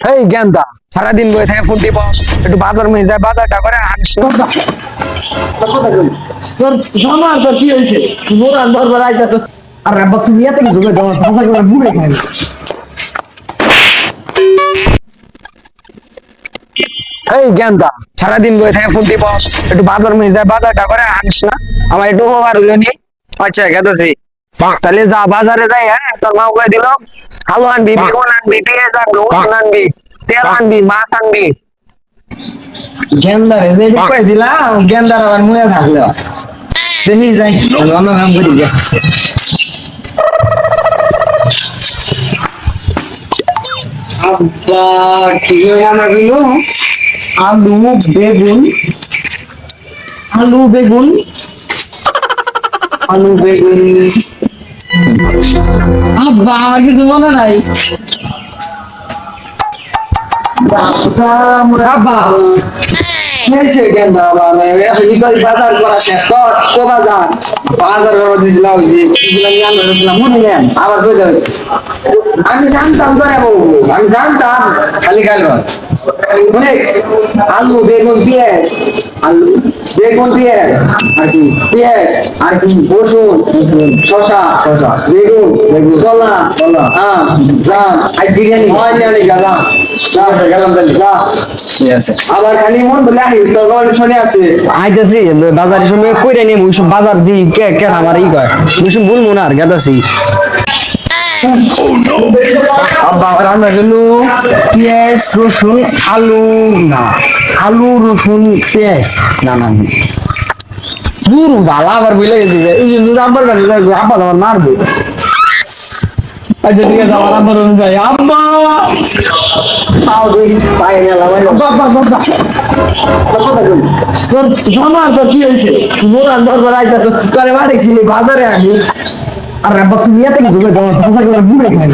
এই গেন্দা সারাদিন বই থাকে ফুটি পাস একটু বাজার মেয়ে যায় বাজারটা করে আনিস না। তোর সমার তোর কি হয়েছে? ধরবার আইতাছ। আর রাব্বা তুমি এত কি ঢুকে যাও ভাষা করে মুড়ে খাই এই গেন্দা সারাদিন বই থাকে ফুটি পাস একটু বাজার মেয়ে যায় বাজারটা করে আনিস না? আমার একটু উপকার হইল নি। আচ্ছা গেদছি তাহলে যা বাজারে যাই হ্যাঁ তোর মা কয়ে দিল আলু আনবি বেগুন আনবি পেঁয়াজ আনবি রসুন আনবি তেল আনবি মাছ আনবি গেন্দার যে কই দিলাম গেন্দার আবার মুড়ে থাকলে দেখি যাই অন্য নাম করি আব্বা কি রান্না দিলো আলু বেগুন আলু বেগুন আলু বেগুন আব্বা, আমার কিছু মনে নাই। আব্বা হয়েছে গেন্দা মানে ই করি বাজার? করা শেষ কই আমি জানতাম খালি খালি আলু বেগুন পেঁয়াজ। আলু বেগুন পেঁয়াজ। আর কি? পেঁয়াজ আর কি? রসুন শসা শসা। বেগুন বেগুন। কলা কলা। হ্যাঁ জাম। আজ বিরিয়ানি। হয় জানি গেলাম। গেলাম তাহলে। যা। ঠিক আছে। আবার খালি মন বলে আহি তোর গল্প শুনে আছে আইতাছি বাজারের সময় কইরা নিয়ে মুই সব বাজার দি কে কে আমার ই কয়। মুই সব বলব না আর গেতাছি। আব্বা রান্না গেলো পেঁয়াজ রসুন আলু না আলু রসুন পেঁয়াজ না না। দূর ভালো আবার বুঝলে রে। এই যে যাই আব্বা আমার মারবে। আচ্ছা ঠিক আছে আমার আব্বা! দুই আব্বা তোর সমার তোর কি হয়েছে? মোরান ধরবার আইতাছ। তোরে মারিছিলি বাজারে আমি আর আব্বা তুমি এত কি ঢুকে যাও ভাষা করে মুড়ে খাই